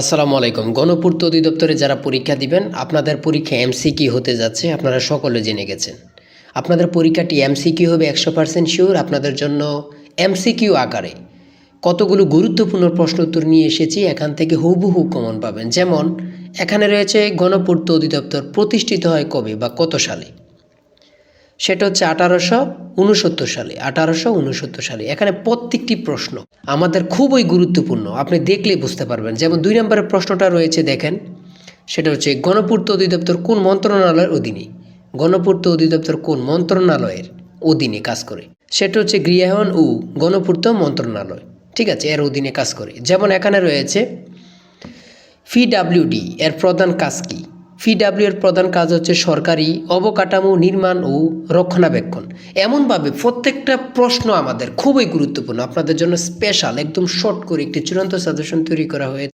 আসসালামু আলাইকুম। গণপূর্ত অধিদপ্তরে যারা পরীক্ষা দিবেন, আপনাদের পরীক্ষা এমসিকিউ হতে যাচ্ছে, আপনারা সকলে জেনে গেছেন। আপনাদের পরীক্ষাটি এমসিকিউ হবে একশো পার্সেন্ট শিওর, আপনাদের জন্য এমসিকিউ আকারে কতগুলো গুরুত্বপূর্ণ প্রশ্ন উত্তর নিয়ে এসেছি, এখান থেকে হুবহু কমন পাবেন। যেমন, এখানে রয়েছে গণপূর্ত অধিদপ্তর প্রতিষ্ঠিত হয় কবে বা কত সালে? সেটা হচ্ছে আঠারোশো উনসত্তর সালে, আঠারোশো উনসত্তর সালে। এখানে প্রত্যেকটি প্রশ্ন আমাদের খুবই গুরুত্বপূর্ণ। আপনি দেখলেই বুঝতে পারবেন। যেমন দুই নম্বরের প্রশ্নটা রয়েছে, দেখেন, সেটা হচ্ছে গণপূর্ত অধিদপ্তর কোন মন্ত্রণালয়ের অধীনে? গণপূর্ত অধিদপ্তর কোন মন্ত্রণালয়ের অধীনে কাজ করে? সেটা হচ্ছে গৃহায়ন ও গণপূর্ত মন্ত্রণালয়। ঠিক আছে, এর অধীনে কাজ করে। যেমন এখানে রয়েছে পিডাব্লিউডি এর প্রধান কাজ কি? এর প্রধান কাজ হচ্ছে সরকারি অবকাঠামো নির্মাণ ও রক্ষণাবেক্ষণ। এমনভাবে প্রত্যেকটা প্রশ্ন আমাদের খুবই গুরুত্বপূর্ণ। আপনাদের জন্য স্পেশাল একদম শর্ট করে একটি চূড়ান্ত সাজেশন তৈরি করা হয়েছে।